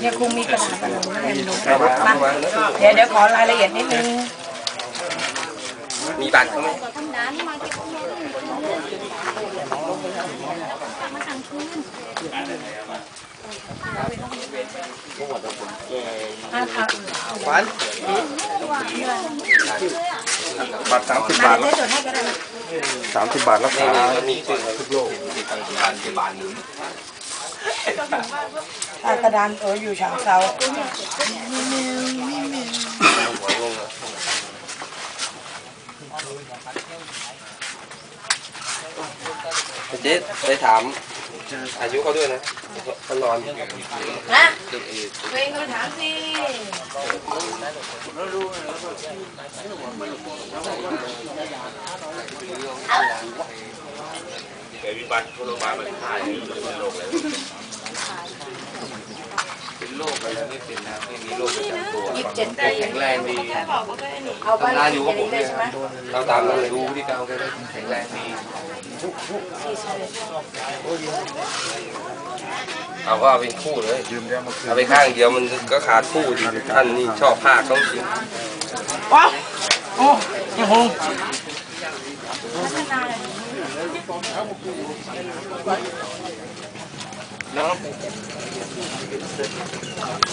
เนี่ยคงมีกระดาษอะไรไม่ได้รู้มาเดี๋ยวเดี๋ยวขอรายละเอียดนิดนึง มีบัตรเขาไหมอะอะวันบัตรสามสิบมาบาทเดี๋ยวได้จดให้ก็ได้นะสามสิบบาทรักนี่ษานี่มันมีชื่อทุกโลก การที่บากระดานเอออยู่ฉางเซาเจ๊ไปถามอายุเขาด้วยนะเขานอนนะเวงก็ถามสิ แกวิ บัติทั่วโลกมามันถ่ายเป็นโรคเลยเป็นโรคไปแล้วไม่เป็นนะไม่มีโรคประจำตัวยี่สิบเจ็ดปีแข็งแรงดีเอาบ้านทำงานอยู่กับผมได้เนี่ยใช่ไหมเราตามนั้นเลยดูที่เก่าแกได้แข็งแรงดีสี่สิบเอ็ดเอาก็เอาเป็นคู่เลยยืมเรื่องมาคืนเอาไปข้างเดียวมันก็ขาดคู่ดิท่านนี่ชอบภาคเขาจริงว้าวโอ้ยหง 哪？